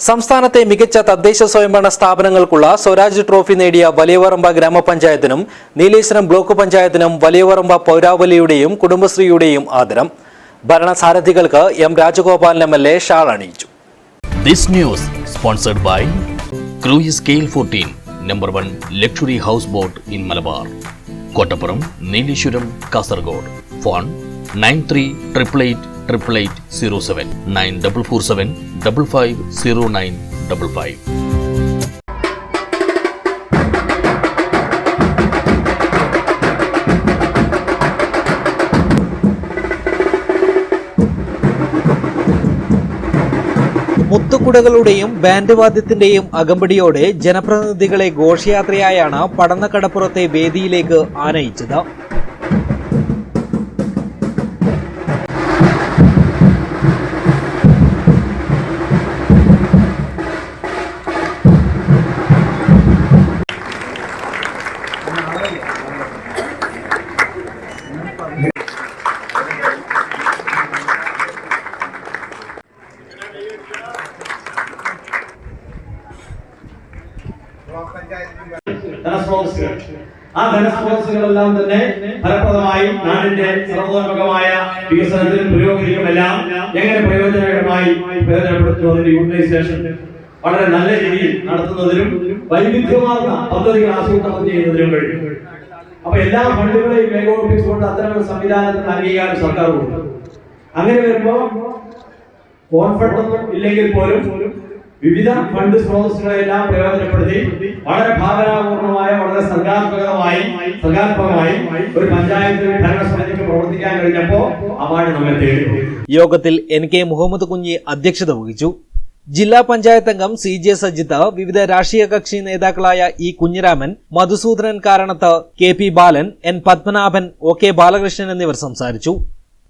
സംസ്ഥാനത്തെ മികച്ച തദ്ദേശ സ്വയംഭരണ സ്ഥാപനങ്ങൾക്കുള്ള സ്വരാജ് ട്രോഫി നേടിയ വലിയവറമ്പ ഗ്രാമപഞ്ചായത്തിനും നീലേശ്വരം ബ്ലോക്ക് പഞ്ചായത്തിനും വലിയവറമ്പ പൗരാവലിയുടെയും കുടുംബശ്രീയുടെയും ആദരം. ഭരണസാരഥികൾക്ക് M Rajagopalan M L A shawl അണിയിച്ചു. Kottappuram Nileshwaram Kasaragod phone nine three triple Scale 14, number one luxury houseboat in Malabar. Kottapuram, Neelishuram, Kasargod. Phone 93888807 9447 550955. മുത്തുകുടകളുടെയും ബാൻഡ് വാദ്യത്തിന്റെയും അകമ്പടിയോടെ ജനപ്രതിനിധികളെ ഘോഷയാത്രയായാണ് പടന്നക്കടപ്പുറത്തെ വേദിയിലേക്ക് ആനയിച്ചത് ആ ധനസ്രോതസ്സുകളെല്ലാം തന്നെ ഫലപ്രദമായി നാടിന്റെ സർവതോന്മുഖമായ വികസനത്തിനും പുരോഗതിക്കും എല്ലാം എങ്ങനെ പ്രയോജനകരമായി പ്രയോജനപ്പെടുത്തുന്നതിന്റെ യൂട്ടിലൈസേഷൻ വളരെ നല്ല രീതിയിൽ നടത്തുന്നതിനും വൈവിധ്യമാർന്ന പദ്ധതികൾ ആസൂത്രണം ചെയ്യുന്നതിനും കഴിയും. അപ്പൊ എല്ലാ ഫണ്ടുകളെയും ഏകോപിപ്പിച്ചുകൊണ്ട് അത്തരം ഒരു സംവിധാനത്തിന് അംഗീകാരം സർക്കാർ കൊടുക്കും അങ്ങനെ വരുമ്പോ കോൺഫിഡൻസ് ഇല്ലെങ്കിൽ പോലും വിവിധ ഫണ്ട് സ്രോതസ്സുകളെല്ലാം പ്രയോജനപ്പെടുത്തി വളരെ ഭാവനാപൂർണമായ വളരെ സർഗാത്മകമായി സർഗാത്മകമായി ഒരു പഞ്ചായത്ത് ഭരണസമിതിക്ക് പ്രവർത്തിക്കാൻ കഴിഞ്ഞപ്പോ അവാർഡ് നമ്മെ തേടി യോഗത്തിൽ എൻ കെ മുഹമ്മദ് കുഞ്ഞി അധ്യക്ഷത വഹിച്ചു. ജില്ലാ പഞ്ചായത്ത് അംഗം സി ജെ സജിത്ത് വിവിധ രാഷ്ട്രീയ കക്ഷി നേതാക്കളായ E Kunhiraman Madhusudanan Karanath K P Balan N Padmanabhan O K Balakrishnan എന്നിവർ സംസാരിച്ചു.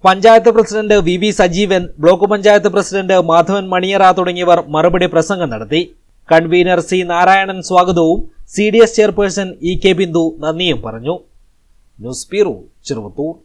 Panchayat president V V Sajeevan block panchayat president Madhavan Maniyara തുടങ്ങിയവർ മറുപടി പ്രസംഗം നടത്തി. കൺവീനർ സി നാരായണൻ സ്വാഗതവും C D S chairperson E K Bindu നന്ദിയും പറഞ്ഞു. News bureau Cheruvathur.